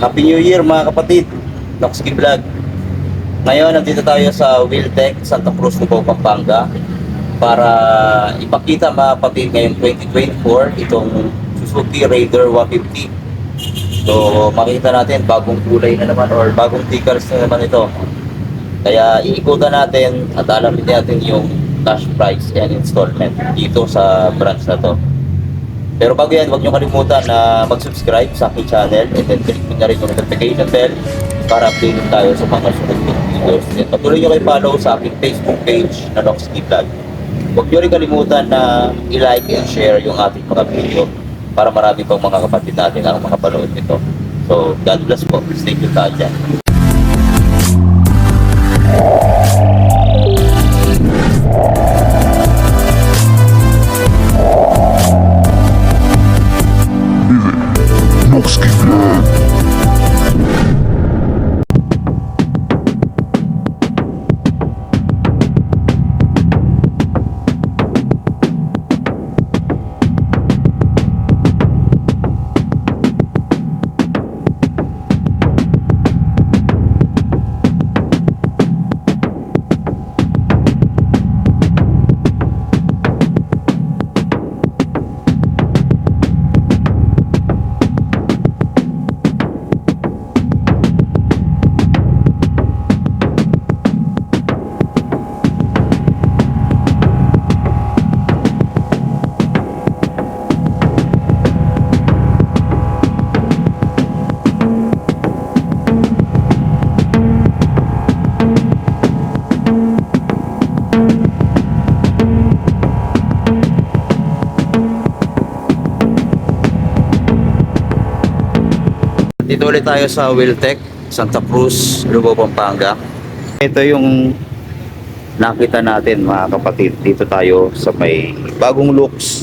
Happy New Year mga kapatid. Noxky Vlog. Ngayon, nandito tayo sa Wiltec, Santa Cruz, Lubao, Pampanga para ipakita mga kapatid ngayong 2024 itong Suzuki Raider 150. So, makita natin bagong kulay na naman or bagong stickers na naman ito. Kaya iikutan natin at alamin natin yung cash price and installment dito sa branch na to. Pero bago yan, huwag niyo kalimutan na mag-subscribe sa aking channel and then click mo na rin yung notification bell para updated tayo sa mga sunod videos. And patuloy niyo kayo follow sa aking Facebook page na Noxky Vlog. Huwag niyo rin kalimutan na i-like and share yung ating mga video para marami pang mga kapatid natin ang makapanood nito. So, God bless po. Stay tuned tayo dyan. Dito ulit tayo sa Wiltec, Santa Cruz, Lubao, Pampanga. Ito yung nakita natin mga kapatid. Dito tayo sa may bagong looks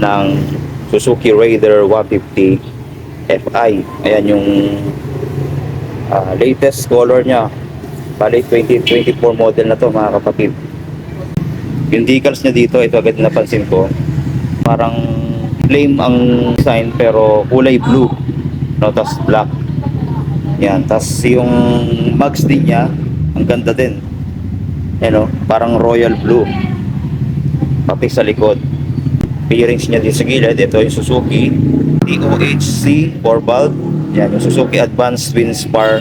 ng Suzuki Raider 150 Fi. Ayan yung ah, latest color niya. Bali 2024 model na to mga kapatid. Yung decals niya dito, ito agad napansin ko. Parang flame ang design pero kulay blue no tas black. Yan tas yung mags din niya ang ganda din. You know, parang royal blue. Pati sa likod. Bearings niya din sa gilid. Ito yung Suzuki DOHC 4 valve yan yung Suzuki Advanced Twin Spar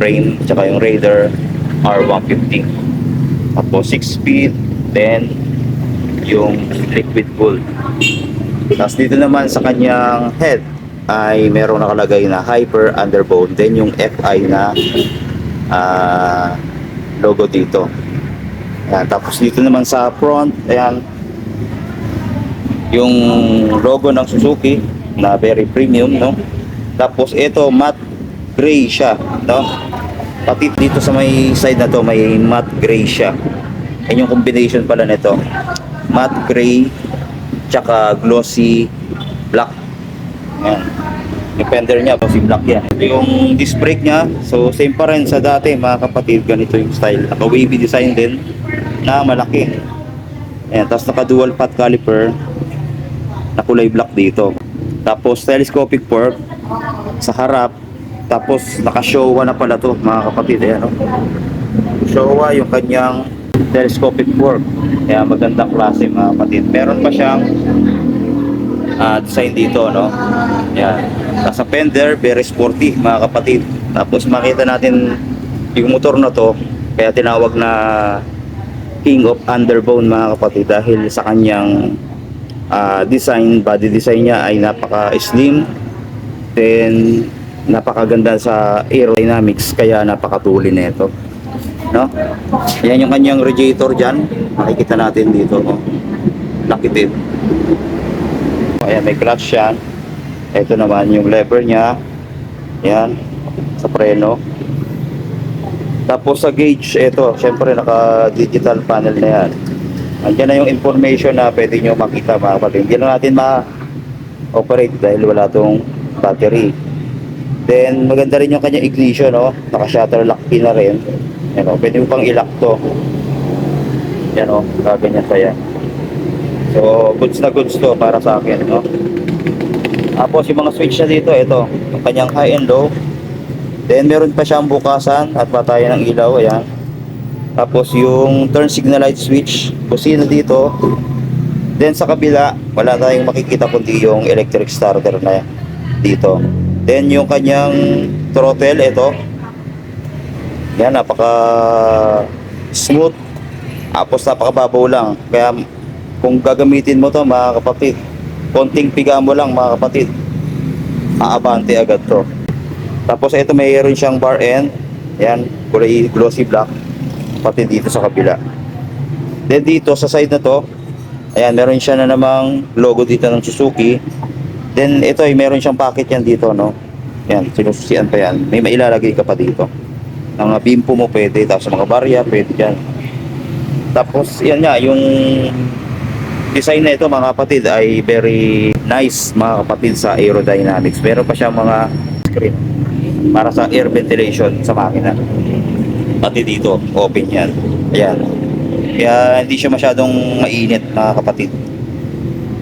frame tsaka yung Raider R150 tapos 6 speed then yung liquid gold tapos dito naman sa kanyang head ay merong nakalagay na hyper underbone then yung FI na ah, logo dito. Ayan, tapos dito naman sa front ayan yung logo ng Suzuki na very premium no? Tapos ito matte gray siya no? Pati dito sa may side na to may matte gray siya. Yan yung combination pala nito. Matte gray tsaka glossy black yan. Yung fender niya black yan. Ito yung disc brake niya. So same pa rin sa dati mga kapatid. Ganito yung style. Naka wavy design din na malaki. Yan tapos naka dual path caliper na kulay black dito. Tapos telescopic fork sa harap. Tapos naka Showa na pala to mga kapatid. Ayan oh. Showa yung kanyang telescopic fork. Kaya magandang klase mga kapatid. Meron pa siyang ah, design dito no yan. Nasa fender very sporty mga kapatid. Tapos makita natin yung motor na to kaya tinawag na king of underbone mga kapatid dahil sa kanyang ah, design. Body design niya ay napaka slim then napakaganda sa aerodynamics kaya napakatuli nito. No? Yan yung kanyang radiator dyan. Makikita natin dito oh. nakitid. Ayan may clutch yan ito naman yung lever niya yan sa preno tapos sa gauge ito syempre naka digital panel na yan andyan na yung information na pwede nyo makita mga kapatid hindi na natin ma-operate dahil wala tong battery Then maganda rin yung kanya ignition, no? Naka shutter lock key na rin. Yan, oh, pwede mo pang i-lock to. Yan, oh, gaganyan pa yan. So, goods na goods to para sa akin, no? Tapos yung mga switch na dito, ito, yung kanyang high and low, Then meron pa siyang bukasan at patayan ng ilaw, ayan. Tapos yung turn signal light switch, kusina dito. Then sa kabila, wala tayong makikita kundi yung electric starter na dito. Then yung kanyang throttle, ito. Yan, napaka smooth. Tapos napakababaw lang. Kaya kung gagamitin mo to mga kapatid, konting piga mo lang mga kapatid, aabante agad to. Tapos ito mayroon siyang bar end. Yan, kulay glossy black. Pati dito sa kabila. Then dito sa side na to, ayan, meron siya na namang logo dito ng Suzuki. Then ito ay meron siyang packet yan dito, no? Yan, sinususian pa yan. May mailalagay ka pa dito. Ang mga bimpo mo pwede, tapos mga barya, pwede dyan. Tapos, yan nga, yung design na ito mga kapatid ay very nice mga kapatid sa aerodynamics. Meron pa siya mga screen para sa air ventilation sa makina. Pati dito, open yan. Ayan. Kaya hindi siya masyadong mainit mga kapatid.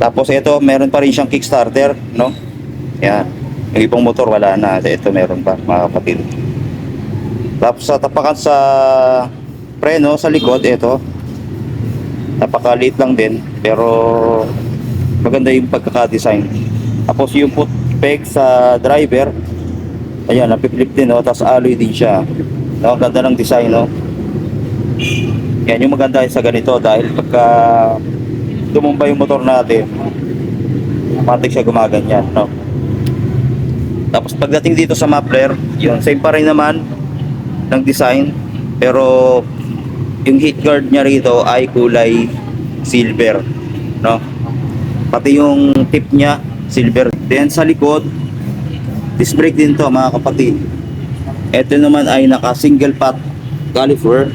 Tapos ito, meron pa rin siyang kickstarter, no? Yan. Yung ibang motor wala na. Ito meron pa mga kapatid. Tapos sa tapakan sa preno sa likod, ito. Napakaliit lang din, pero maganda yung pagkaka-design. Tapos yung foot peg sa driver, ayan, napiflip din, no? Tapos alloy din siya. No? Ganda ng design, no? Yan yung maganda sa ganito dahil pagka tumumba yung motor natin, automatic siya gumaganyan, no? Tapos pagdating dito sa muffler, yun, same pa rin naman ng design, pero yung heat guard niya rito ay kulay silver, no? Pati yung tip niya, silver. Then sa likod, disc brake din to mga kapatid. Ito naman ay naka single pot caliper.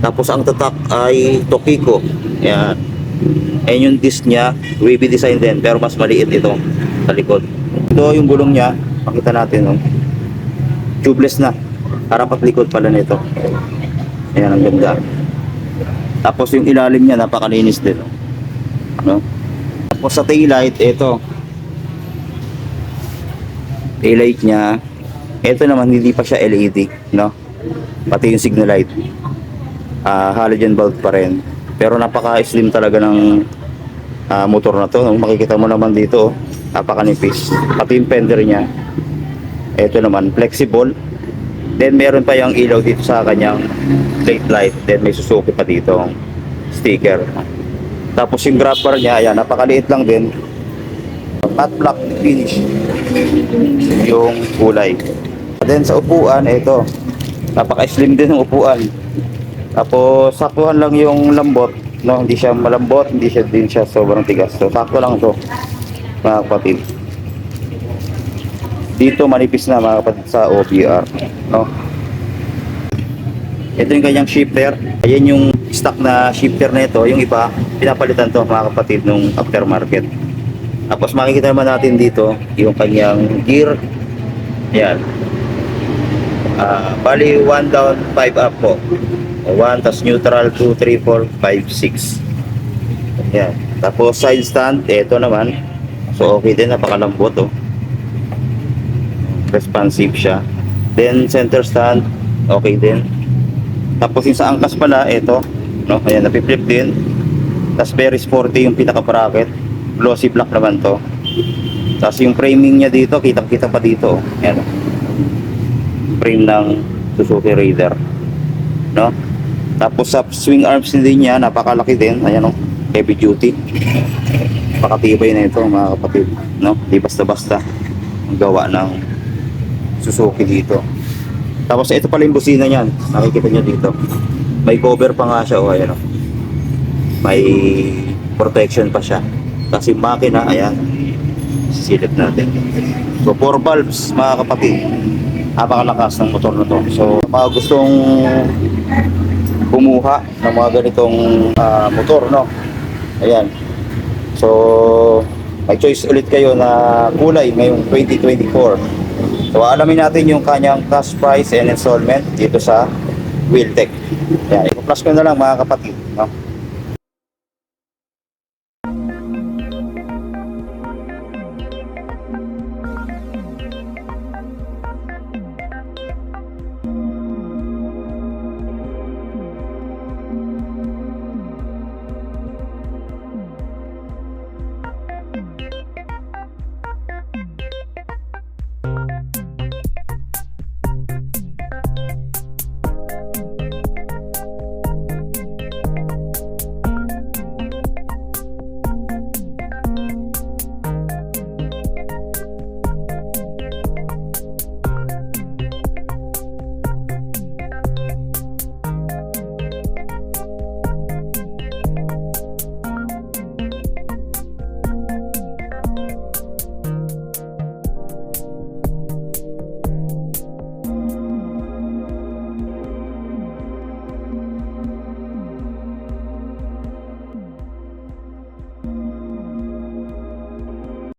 Tapos ang tatak ay Tokiko. Yan. Ayan yung disc niya, wavy design din, pero mas maliit ito sa likod. Ito yung gulong niya, pakita natin. No? Tubeless na. Harap at likod pala nito. Ayan, ang ganda. Tapos yung ilalim niya, napakalinis din. No? Tapos sa taillight, ito. Taillight niya, ito naman hindi pa siya LED, no? Pati yung signal light. Ah, halogen bulb pa rin. Pero napaka-slim talaga ng ah, motor na to. Makikita mo naman dito, oh, napakanipis. Pati yung fender niya. Ito naman, flexible. Then meron pa yung ilaw dito sa kanyang plate light. Then may Suzuki pa dito sticker. Tapos yung grabber niya, ayan, napakaliit lang din. Matte black finish yung kulay. Then sa upuan, ito. Napaka-slim din ng upuan. Tapos saktuhan lang yung lambot, no? Hindi siya malambot, hindi siya din siya sobrang tigas. So sakto lang 'to. Mga kapatid. Dito manipis na mga kapatid sa OBR, no? Ito yung kanyang shifter. Ayan yung stock na shifter na ito. Yung iba, pinapalitan to mga kapatid nung aftermarket. Tapos makikita naman natin dito yung kanyang gear. Ayan. Ah, bali 1 down, 5 up po. 1 tas neutral 2 3 4 5 6. Ayan. Tapos side stand, ito naman. So okay din, napakalambot oh. Responsive siya. Then center stand, okay din. Tapos yung sa angkas pala, ito, no? Ayan, napiflip din. Tapos very sporty yung pinaka-bracket. Glossy black naman to. Tapos yung framing niya dito, kitang-kita pa dito. oh. Ayan. oh. Frame ng Suzuki Raider. No? Tapos sa swing arms din niya, napakalaki din. Ayan oh, heavy duty. Pakatibay na ito mga kapatid. No? Di basta-basta ang gawa ng Suzuki dito. Tapos ito pala yung busina niyan. Nakikita niyo dito. May cover pa nga siya. O, ayan o. May protection pa siya. Kasi makina, ayan. Silip natin. So, 4 valves, mga kapatid. Napakalakas ng motor na to. So, mga gustong kumuha ng mga ganitong ah, motor, no? Ayan. So, may choice ulit kayo na kulay ngayong 2024. So, alamin natin yung kanyang cash price and installment dito sa Wheeltech. Yan, i-plus ko na lang mga kapatid. No?